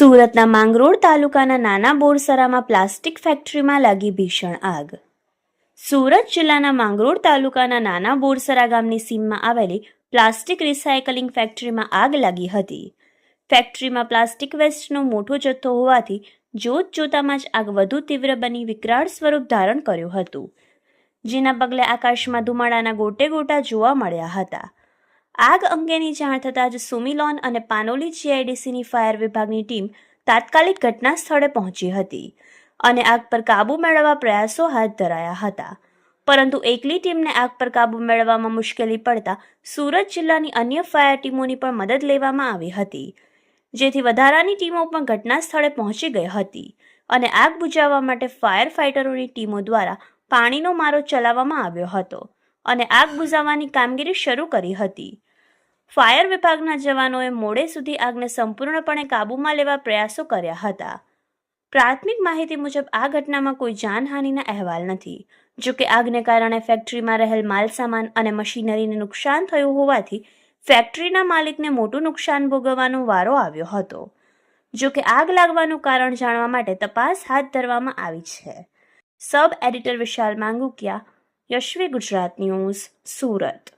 સુરતના માંગરોળ તાલુકાના નાના બોરસરામાં પ્લાસ્ટિક ફેક્ટરીમાં લાગી ભીષણ આગ. સુરત જિલ્લાના માંગરોળ તાલુકાના નાના બોરસરા ગામની સીમમાં આવેલી પ્લાસ્ટિક રિસાયકલિંગ ફેક્ટરીમાં આગ લાગી હતી. ફેક્ટરીમાં પ્લાસ્ટિક વેસ્ટનો મોટો જથ્થો હોવાથી જોત જોતામાં જ આગ વધુ તીવ્ર બની વિકરાળ સ્વરૂપ ધારણ કર્યું હતું. જેના પગલે આકાશમાં ધુમાડાના ગોટે ગોટા જોવા મળ્યા હતા. આગ અંગેની જાણ થતાં જ સુમિલોન અને પાનોલી જીઆઈડીસીની ફાયર વિભાગની ટીમ તાત્કાલિક ઘટના સ્થળે પહોંચી હતી અને આગ પર કાબૂ મેળવવા પ્રયાસો હાથ ધરાયા હતા. પરંતુ એકલી ટીમને આગ પર કાબુ મેળવવામાં મુશ્કેલી પડતા સુરત જિલ્લાની અન્ય ફાયર ટીમોની પણ મદદ લેવામાં આવી હતી. જેથી વધારાની ટીમો પણ ઘટના સ્થળે પહોંચી ગઈ હતી અને આગ બુઝાવવા માટે ફાયર ફાઇટરોની ટીમો દ્વારા પાણીનો મારો ચલાવવામાં આવ્યો હતો. અને આગ બુઝાવવાની કામગીરી શરૂ કરી હતી. ફાયર વિભાગના જવાનોએ મોડે સુધી આગને સંપૂર્ણપણે કાબૂમાં લેવા પ્રયાસો કર્યા હતા. પ્રાથમિક માહિતી મુજબ આ ઘટનામાં કોઈ જાનહાનિના અહેવાલ નથી, જો કે આગને કારણે ફેક્ટરીમાં રહેલ માલસામાન અને મશીનરીને નુકસાન થયું હોવાથી ફેક્ટરીના માલિકને મોટું નુકસાન ભોગવવાનો વારો આવ્યો હતો. જો કે આગ લાગવાનું કારણ જાણવા માટે તપાસ હાથ ધરવામાં આવી છે. Sub editor Vishal Mangukiya Yashvi Gujarat news Surat.